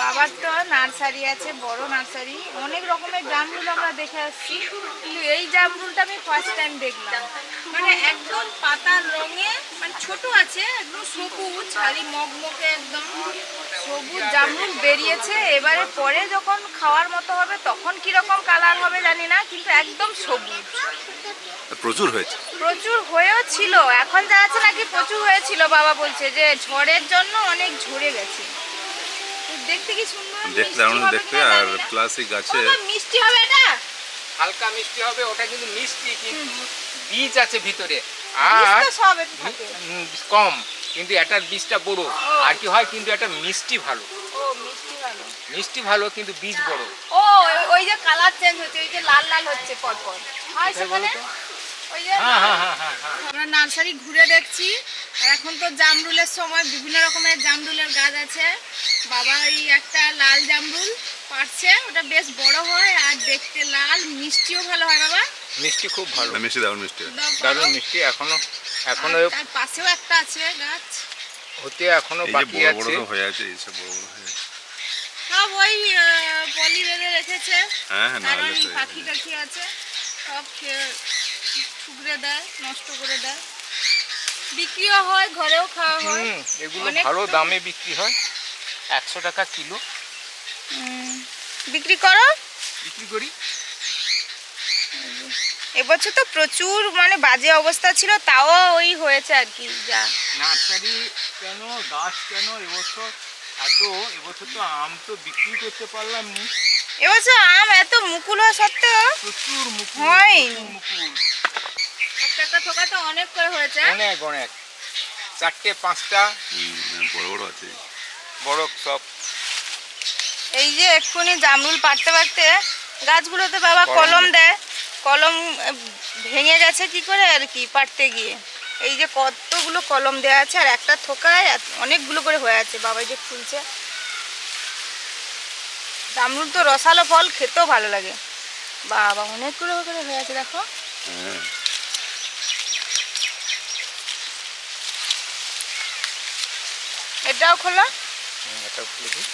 বাবার তো নার্সারি আছে বড় নার্সারি। অনেক রকমের জামরুল আমরা দেখে আসছি। কিন্তু এই জামরুলটা আমি ফার্স্ট টাইম দেখলাম। মানে একদম পাতার রঙে মানে ছোট আছে একদম সবুজ খালি মগমগে একদম সবুজ জামরুল বেরিয়েছে। এবারে পরে যখন খাওয়ার মতো হবে তখন কীরকম কালার হবে জানি না কিন্তু একদম সবুজ। প্রচুর হয়েছে। প্রচুর হয়েও ছিল। এখন যা আছে নাকি প্রচুর হয়েছিল বাবা বলছে যে ঝড়ের জন্য অনেক ঝরে গেছে। দেখতে কি সুন্দর? দেখতে দারুণ দেখতে আর না। গাছে মিষ্টি হবে এটা? হালকা মিষ্টি হবে ওটা কিন্তু মিষ্টি কিন্তু বীজ আছে ভিতরে। আর কম কিন্তু এটার বীজটা বড়। আর কি হয় কিন্তু এটা মিষ্টি ভালো। মিষ্টি ভালো। কিন্তু বীজ বড়। ও ওই- যে কালার চেঞ্জ হচ্ছে ওই যে লাল লাল হচ্ছে পর পর হয় সেখানে? ওই যে হ্যাঁ হ্যাঁ হ্যাঁ আমরা নার্সারি ঘুরে দেখছি। আর এখন তো জামরুলের সময় বিভিন্ন রকমের জামরুলের গাছ আছে। বাবা এই একটা লাল জামরুল পারছে ওটা বেশ বড় হয় আর দেখতে লাল মিষ্টিও ভালো হয় বাবা। মিষ্টি খুব ভালো। মিষ্টি দারুণ মিষ্টি। দারুণ মিষ্টি। এখনও এখনও তার পাশেও একটা আছে গাছ। হতে এখনও বাকি বড় বড় হয়ে আছে এই সব বড় বড় হয়ে আছে। সব ওই পলি বেঁধে রেখেছে। হ্যাঁ হ্যাঁ পাখি টাখি আছে। সব খেয়ে দেয় নষ্ট করে দেয়। বিক্রিও হয় ঘরেও খাওয়া হয়। এগুলো ভালো দামে বিক্রি হয়। একশো টাকা কিলো। বিক্রি করো? বিক্রি করি। এবছর তো প্রচুর মানে বাজে অবস্থা ছিল তাও ওই হয়েছে আর কি যা। নার্সারি কেন গাছ কেন এবছর এত এবছর তো আম তো বিক্রি করতে পারলাম নি। এবছর আম এত মুকুল হওয়া সত্ত্বেও প্রচুর মুকুল। প্রচুর মুকুল। একটা থোকা তো অনেক করে হয়েছে। অনেক অনেক। চারটে পাঁচটা। হ্যাঁ, বড় বড় আছে। বড় সব। এই যে এক্ষুনি জামরুল পাড়তে পারতে গাছগুলোতে বাবা কলম দেয়। কলম ভেঙে গেছে কি করে আর কি পাড়তে গিয়ে। এই যে কতগুলো কলম দেওয়া আছে আর একটা থোকায় অনেকগুলো করে হয়ে আছে। বাবা এই যে খুলছে। জামরুল তো রসালো ফল খেতেও ভালো লাগে। বাবা অনেকগুলো করে হয়ে আছে দেখো। এটাও খোলা? এটাও খুলে দিই।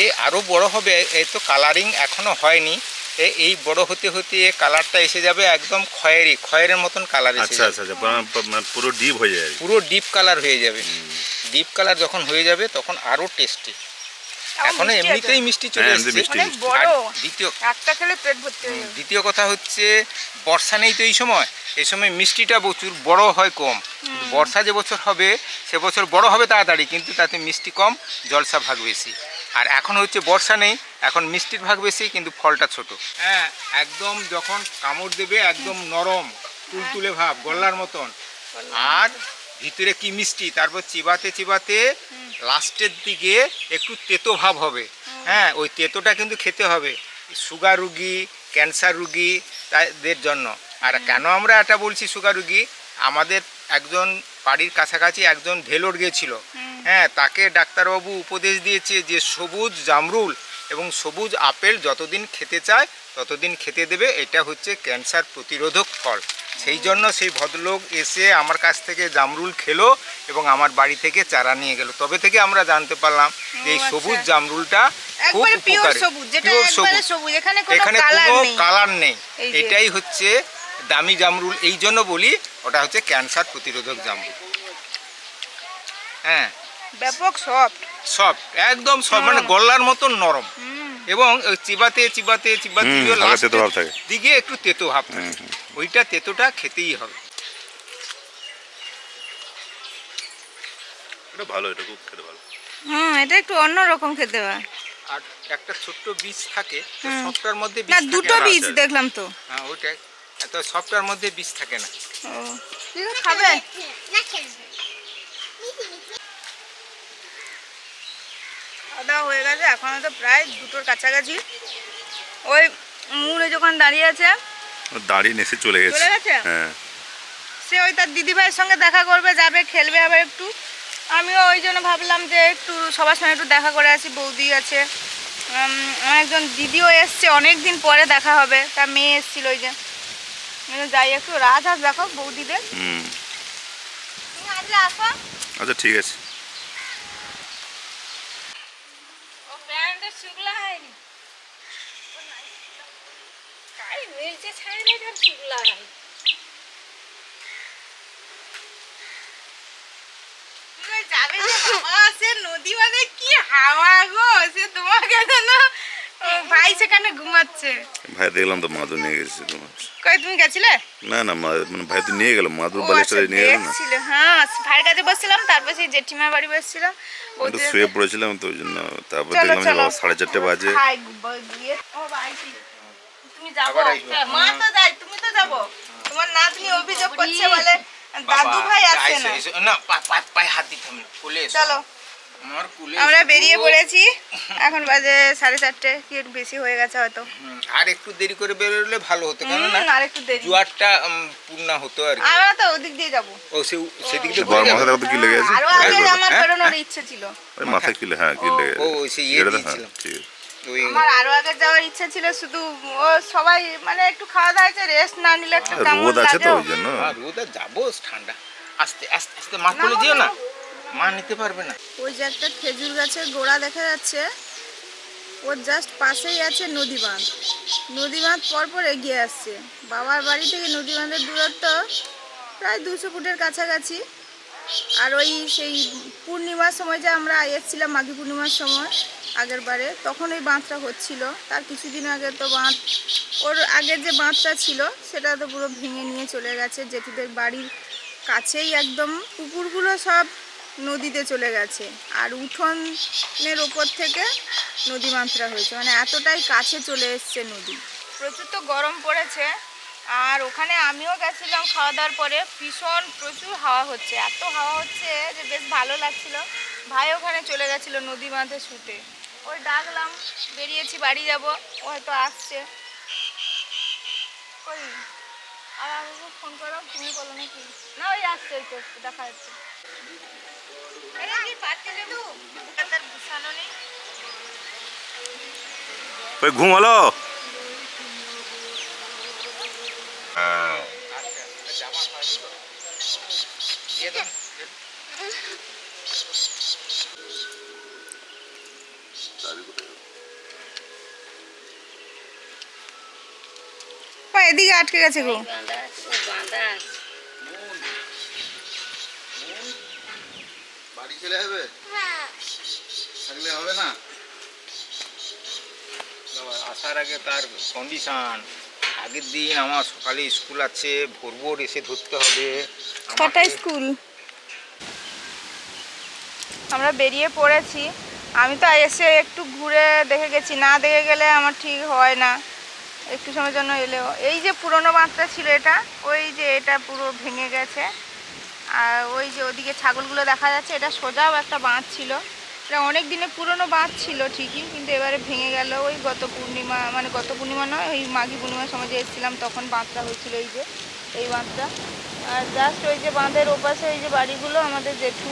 এ আরও বড় হবে এই তো কালারিং এখনও হয়নি। এ- এই বড় হতে হতে এ কালারটা এসে যাবে একদম খয়েরি খয়েরের মতন কালার এসে আচ্ছা আচ্ছা আচ্ছা পুরো- পুরো- মানে পুরো ডিপ হয়ে যাবে পুরো ডিপ কালার হয়ে যাবে। ডিপ কালার যখন হয়ে যাবে তখন আরও টেস্টি এখন এমনিতেই মিষ্টি চলে হ্যাঁ, এসেছে। মিষ্টি। অনেক বড়। আর দ্বিতীয় একটা খেলে পেট ভর্তি হয়ে দ্বিতীয় কথা হচ্ছে বর্ষা নেই তো এই সময়। এই সময় মিষ্টিটা প্রচুর বড় হয় কম। বর্ষা যে বছর হবে সে বছর বড় হবে তাড়াতাড়ি কিন্তু তাতে মিষ্টি কম জলসা ভাগ বেশি। আর এখন হচ্ছে বর্ষা নেই এখন মিষ্টির ভাগ বেশি কিন্তু ফলটা ছোট। হ্যাঁ একদম যখন কামড় দেবে একদম নরম তুলতুলে ভাব গল্লার মতন। আর ভিতরে কি মিষ্টি? তারপর চিবাতে চিবাতে লাস্টের দিকে একটু তেতো ভাব হবে। হ্যাঁ ওই তেতোটা কিন্তু খেতে হবে। সুগার রুগী ক্যান্সার রুগী তাদের জন্য। আর কেন আমরা এটা বলছি সুগার রুগী? আমাদের একজন বাড়ির কাছাকাছি একজন ভেলোর গিয়েছিল হ্যাঁ তাকে ডাক্তারবাবু উপদেশ দিয়েছে যে সবুজ জামরুল এবং সবুজ আপেল যতদিন খেতে চায় ততদিন খেতে দেবে। এটা হচ্ছে ক্যান্সার প্রতিরোধক ফল। সেই জন্য সেই ভদ্রলোক এসে আমার কাছ থেকে জামরুল খেলো এবং আমার বাড়ি থেকে চারা নিয়ে গেল। তবে থেকে আমরা জানতে পারলাম যে এই সবুজ আচ্ছা। জামরুলটা খুব পিওর উপকারী। সবুজ যেটা একবারে সবুজ। সবুজ এখানে কোনো কালার নেই। এটাই হচ্ছে দামি জামরুল এই জন্য বলি ওটা হচ্ছে ক্যান্সার প্রতিরোধক জামরুল। হ্যাঁ। ব্যাপক সফট সফট একদম সব মানে নরম। গল্লার মতন নরম। এবং চিবাতে চিবাতে চিবাতে তেতো ভাব থাকে। দিকে একটু তেতো ভাব থাকে। ওইটা তেতোটা খেতেই হবে। এটা ভালো এটা খুব খেতে ভালো। হুম এটা একটু অন্য রকম খেতে হয়। আর একটা ছোট্ট বীজ থাকে সবটার মধ্যে না দুটো বীজ দেখলাম তো। হ্যাঁ ওইটাই। তো সবটার মধ্যে বীজ থাকে না। ও। ঠিক আছে খাবে? খাওয়া দাওয়া হয়ে গেছে এখন তো প্রায় দুটোর কাছাকাছি। ওই মুড়ে যখন দাঁড়িয়ে আছে দাঁড়িয়ে নেসে চলে গেছে। চলে গেছে? হ্যাঁ। সে ওই তার দিদিভাইয়ের সঙ্গে দেখা করবে যাবে খেলবে আবার একটু। আমিও ওই জন্য ভাবলাম যে একটু সবার সঙ্গে একটু দেখা করে আসি বৌদি আছে। আমার একজন দিদিও এসছে অনেক দিন পরে দেখা হবে। তার মেয়ে এসছিল ওই যে। যাই একটু রাজহাঁস দেখো বৌদিদের। আচ্ছা ঠিক আছে। শুকলা হয়নি শুকলা হয় যাবে সে নদী মানে কি হাওয়া গো? সে তোমাকে যেন ভাই সেখানে ঘুমাচ্ছে। ভাই দেখলাম তো মাদুর নিয়ে গেছে তোমার। কই তুমি গেছিলে? না না মানে ভাই তো নিয়ে গেল মাদুর বালিশটা আচ্ছা, নিয়ে গেল না? হ্যাঁ ভাইয়ের কাছে বসছিলাম তারপর সেই জেঠিমার বাড়ি বসছিলাম তো শুয়ে পড়েছিলাম তো ওই জন্য তারপর চলো, দেখলাম যে সাড়ে চারটে বাজে। ব- গিয়ে ও বাড়িতে। তুমি যাব মা তো যায় তুমি তো যাব। তোমার নাতনি অভিযোগ করছে বলে দাদু ভাই আসছে না। না পা- পা- পায়ে হাত দিতে হবে। চলো। আমার কোলে আমরা বেরিয়ে পড়েছি। এখন বাজে সাড়ে চারটে কি বেশি হয়ে গেছে হয়তো। আর একটু দেরি করে বেরোলে ভালো হতো কেন না আর একটু দেরি। জোয়ারটা পূর্ণ হতো আর আমরা তো ওদিক দিয়ে যাব। ও সে সেদিক দিয়ে মাথা তো কি লেগে আছে আরও আগে হ্যাঁ, আমার হ্যাঁ, বেরোনোর ইচ্ছে ছিল। ওই মাথায় কি হ্যাঁ কি লেগে ও সে ইয়ে হ্যাঁ। ওই আমার আরও আগে যাওয়ার ইচ্ছে ছিল শুধু ও সবাই মানে একটু খাওয়া দাওয়া রেস্ট না নিলে একটু কেমন রোদ আছে তো ওই জন্য। রোদ যাব ঠান্ডা। আস্তে আস্তে আস্তে মা কোলে দিও না মা নিতে পারবে না। ওই যে একটা খেজুর গাছের গোড়া দেখা যাচ্ছে। ওর জাস্ট পাশেই আছে নদী বাঁধ নদী বাঁধ পরপর এগিয়ে আসছে। বাবার বাড়ি থেকে নদী বাঁধের দূরত্ব প্রায় দুশো ফুটের কাছাকাছি। আর ওই সেই পূর্ণিমার সময় যে আমরা এসেছিলাম, মাঘী পূর্ণিমার সময়, আগের বারে, তখন ওই বাঁধটা হচ্ছিল। তার কিছুদিন আগে তো বাঁধ, ওর আগের যে বাঁধটা ছিল, সেটা তো পুরো ভেঙে নিয়ে চলে গেছে। জেঠুদের বাড়ির কাছেই একদম। পুকুরগুলো সব নদীতে চলে গেছে। আর উঠোনের ওপর থেকে নদী মাত্রা হয়েছে। মানে এতটাই কাছে চলে এসছে নদী। প্রচুর তো গরম পড়েছে। আর ওখানে আমিও গেছিলাম খাওয়া দাওয়ার পরে। ভীষণ প্রচুর হাওয়া হচ্ছে। এত হাওয়া হচ্ছে যে বেশ ভালো লাগছিল। ভাই ওখানে চলে গেছিল নদী বাঁধে শুতে। ওই ডাকলাম, বেরিয়েছি, বাড়ি যাব। ও হয়তো আসছে। কই আর আমাকে ফোন করো, তুমি বলো নাকি? না, ওই আসছে, ওই তো, দেখা যাচ্ছে। ওই ঘুমালো দিয়ে দাও। ও এদিকে আটকে গেছে গো বাড়ি চলে যাবে? থাকলে হবে না? আসার আগে তার কন্ডিশন আগের দিন আমার সকালে স্কুল আছে ভোর ভোর এসে ধরতে হবে। ছটায় স্কুল আমরা বেরিয়ে পড়েছি। আমি তো এসে একটু ঘুরে দেখে গেছি। না দেখে গেলে আমার ঠিক হয় না। একটু সময়ের জন্য এলেও। এই যে পুরনো বাঁধটা ছিল এটা ওই যে এটা পুরো ভেঙে গেছে। আর ওই যে ওদিকে ছাগলগুলো দেখা যাচ্ছে, এটা সোজাও একটা বাঁধ ছিল। এটা অনেক দিনে পুরনো বাঁধ ছিল ঠিকই, কিন্তু এবারে ভেঙে গেল। ওই গত পূর্ণিমা মানে গত পূর্ণিমা নয়, ওই মাঘী পূর্ণিমার সময় যে এসেছিলাম, তখন বাঁধটা হয়েছিল এই যে, এই বাঁধটা। আর জাস্ট ওই যে বাঁধের ওপাশে এই যে বাড়িগুলো, আমাদের জেঠু,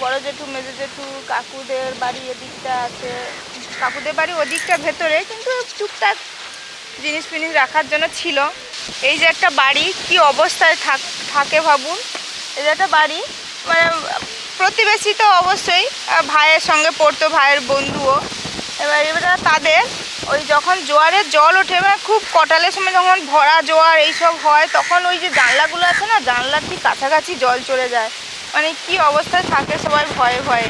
বড় জেঠু, মেজো জেঠু, কাকুদের বাড়ি এদিকটা আছে। কাকুদের বাড়ি ওদিকটা ভেতরে, কিন্তু টুকটাক জিনিস ফিনিস রাখার জন্য ছিল। এই যে একটা বাড়ি, কি অবস্থায় থাক, থাকে ভাবুন। যে বাড়ি। মানে প্রতিবেশী তো অবশ্যই ভাইয়ের সঙ্গে পড়তো, ভাইয়ের বন্ধুও। এবার এবার তাদের, ওই যখন জোয়ারের জল ওঠে মানে খুব কটালের সময় যখন ভরা জোয়ার এইসব হয়, তখন ওই যে জানলাগুলো আছে না, জানলার ঠিক কাছাকাছি জল চলে যায়। মানে কি অবস্থায় থাকে সবাই ভয়ে ভয়ে।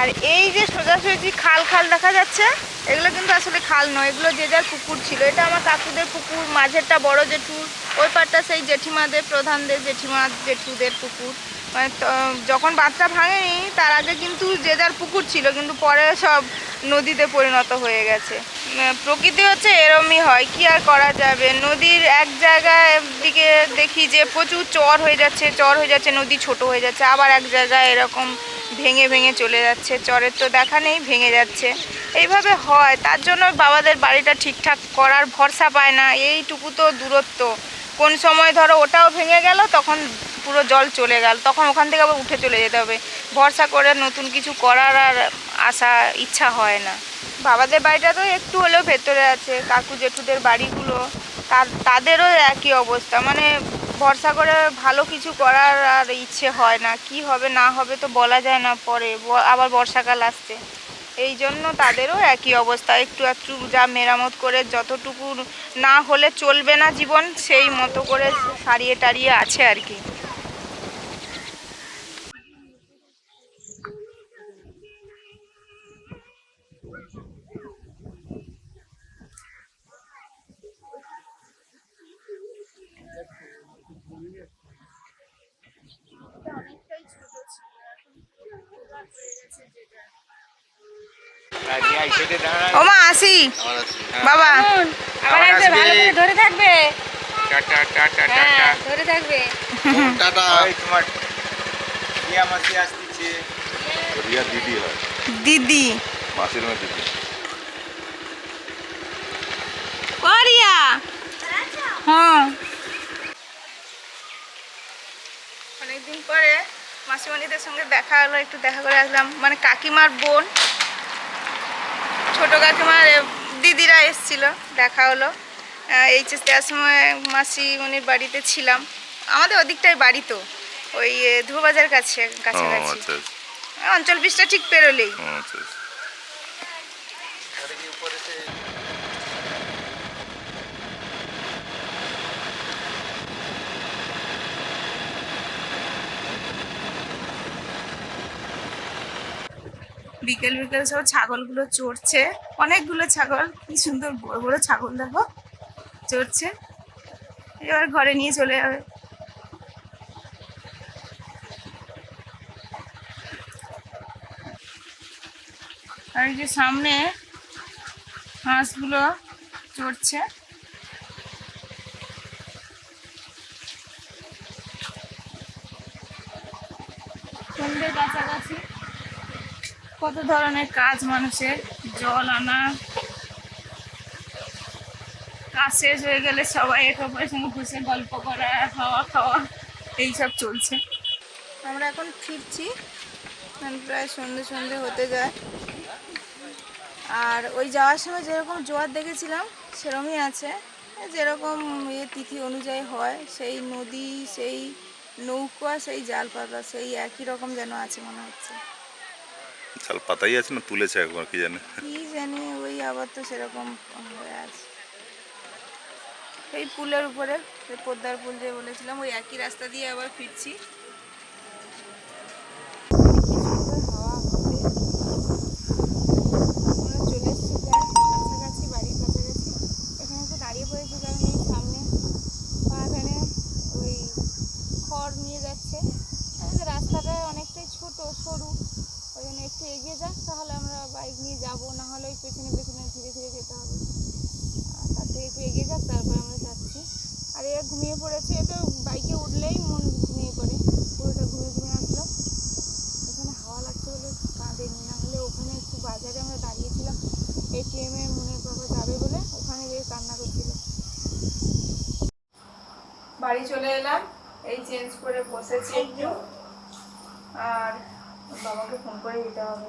আর এই যে সোজাসুজি খাল খাল দেখা যাচ্ছে, এগুলো কিন্তু আসলে খাল নয়, এগুলো যে যার পুকুর ছিল। এটা আমার কাকুদের পুকুর, মাঝেরটা বড় জেঠুর, ওই পাটটা সেই জেঠিমাদের, প্রধানদের জেঠিমা জেঠুদের পুকুর। মানে যখন বাচ্চা ভাঙেনি, তার আগে কিন্তু যে যার পুকুর ছিল, কিন্তু পরে সব নদীতে পরিণত হয়ে গেছে। প্রকৃতি হচ্ছে এরমই হয়, কি আর করা যাবে? নদীর এক জায়গায় দিকে দেখি যে প্রচুর চর হয়ে যাচ্ছে, চর হয়ে যাচ্ছে, নদী ছোট হয়ে যাচ্ছে, আবার এক জায়গায় এরকম ভেঙে ভেঙে চলে যাচ্ছে, চরের তো দেখা নেই, ভেঙে যাচ্ছে। এইভাবে হয়, তার জন্য বাবাদের বাড়িটা ঠিকঠাক করার ভরসা পায় না, এইটুকু তো দূরত্ব। কোন সময় ধরো ওটাও ভেঙে গেল, তখন পুরো জল চলে গেল। তখন ওখান থেকে আবার উঠে চলে যেতে হবে। ভরসা করে নতুন কিছু করার আর আশা ইচ্ছা হয় না। বাবাদের বাড়িটা তো একটু হলেও ভেতরে আছে, কাকু জেঠুদের বাড়িগুলো। তাদেরও একই অবস্থা। মানে ভরসা করে ভালো কিছু করার আর ইচ্ছে হয় না। কি হবে, না হবে তো বলা যায় না পরে। আবার বর্ষাকাল আসছে। এই জন্য তাদেরও একই অবস্থা। একটু একটু যা মেরামত করে যতটুকু না হলে চলবে না জীবন, সেই মতো করে সারিয়ে টারিয়ে আছে আর কি। ও মা আসি। বাবা। আবার আসবে ধরে থাকবে। টাটা টাটা হ্যাঁ। টাটা ধরে থাকবে। টাটা ওই তোমার রিয়া মাসি আসতেছে। রিয়া দিদি হয়। দিদি। মাসির মেয়ে দিদি। করিয়া হ্যাঁ। অনেকদিন পরে মাসিমণিদের সঙ্গে দেখা হলো একটু দেখা করে আসলাম। মানে কাকিমার বোন। ছোট কাকিমার দিদিরা এসছিল দেখা হলো। এইচএস দেওয়ার সময় মাসিমণির বাড়িতে ছিলাম। আমাদের ওদিকটাই বাড়ি তো ওই ধুবাজার কাছে কাছাকাছি। আচ্ছা আচ্ছা। অঞ্চল বিশটা ঠিক পেরোলেই। বিকেল বিকেল সব ছাগলগুলো চড়ছে। অনেকগুলো ছাগল, কি সুন্দর বড় বড় ছাগল দেখো, চড়ছে। এবার ঘরে নিয়ে চলে যাবে। আর যে সামনে হাঁসগুলো চড়ছে। সন্ধ্যের কাছাকাছি কত ধরনের কাজ মানুষের? জল আনা। কাজ শেষ হয়ে গেলে সবাই একে অপরের সঙ্গে বসে গল্প করা, খাওয়া খাওয়া, এইসব চলছে। আমরা এখন ফিরছি। প্রায় সন্ধে সন্ধে হতে যায়। আর ওই যাওয়ার সময় যেরকম জোয়ার দেখেছিলাম, সেরকমই আছে। যেরকম ইয়ে তিথি অনুযায়ী হয়, সেই নদী, সেই নৌকা, সেই জাল পাতা সেই একই রকম যেন আছে মনে হচ্ছে। শাল পাতাই আছে না তুলেছে একবার, কি জানে? কি জানি, ওই আবার তো সেরকম হয়ে আছে। এই পুলের উপরে পদ্মার পুল যে বলেছিলাম, ওই একই রাস্তা দিয়ে আবার ফিরছি আমরা চলে এসেছি প্রায় কাছাকাছি বাড়ির কাছাকাছি এখানে একটু দাঁড়িয়ে পড়েছি কারণ এই সামনে বাগানে ওই খড় নিয়ে যাচ্ছে আমাদের রাস্তাটা অনেকটাই ছোট সরু ওই জন্য একটু এগিয়ে যাক তাহলে আমরা বাইক নিয়ে যাব না হলে ওই পেছনে পেছনে ধীরে ধীরে যেতে হবে আর তার থেকে একটু এগিয়ে যাক তারপর আমরা যাচ্ছি আর এরা ঘুমিয়ে পড়েছে এ তো বাইকে উঠলেই মন ঘুমিয়ে পড়ে পুরোটা ঘুমিয়ে ঘুমিয়ে আসলো এখানে হাওয়া লাগছে বলে কাঁদেনি না হলে ওখানে একটু বাজারে আমরা দাঁড়িয়েছিলাম এটিএমে মনের বাবা যাবে বলে ওখানে গিয়ে কান্না করছিল বাড়ি চলে এলাম। এই চেঞ্জ করে বসেছি একটু। আর বাবাকে ফোন করে দিতে হবে।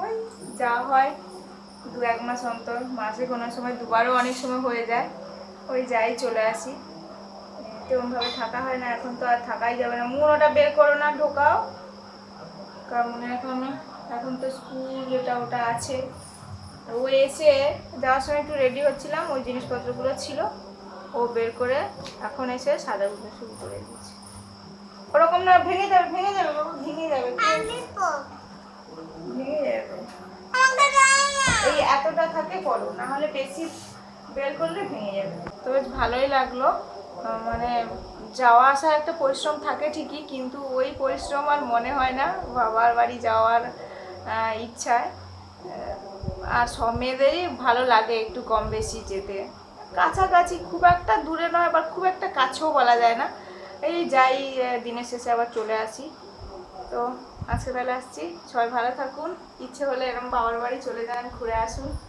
ওই যা হয়, দু এক মাস অন্তর। মাসে কোনো সময় দুবারও অনেক সময় হয়ে যায়। ওই যাই চলে আসি। তেমনভাবে থাকা হয় না, এখন তো আর থাকাই যাবে না। মন ওটা বের করো না, ঢোকাও। কারণ এখন এখন তো স্কুল এটা ওটা আছে। ও এসে যাওয়ার সময় একটু রেডি হচ্ছিলাম, ওই জিনিসপত্রগুলো ছিল। ও বের করে এখন এসে সাদা সাজাগুলো শুরু করে দিয়েছে ওরকম না ভেঙে যাবে ভেঙে যাবে বাবা ভেঙে যাবে ভেঙে যাবে। এই এতটা থাকে করো না হলে বেশি বের করলে ভেঙে যাবে। তো বেশ ভালোই লাগল। মানে যাওয়া আসা একটা পরিশ্রম থাকে ঠিকই কিন্তু ওই পরিশ্রম আর মনে হয় না বাবার বাড়ি যাওয়ার ইচ্ছায়। আর সব মেয়েদেরই ভালো লাগে একটু কম বেশি যেতে। কাছাকাছি খুব একটা দূরে নয়, আবার খুব একটা কাছেও বলা যায় না। এই যাই দিনের শেষে আবার চলে আসি। তো আজকে তাহলে আসছি। সবাই ভালো থাকুন। ইচ্ছে হলে এরকম বাবার বাড়ি চলে যান, ঘুরে আসুন।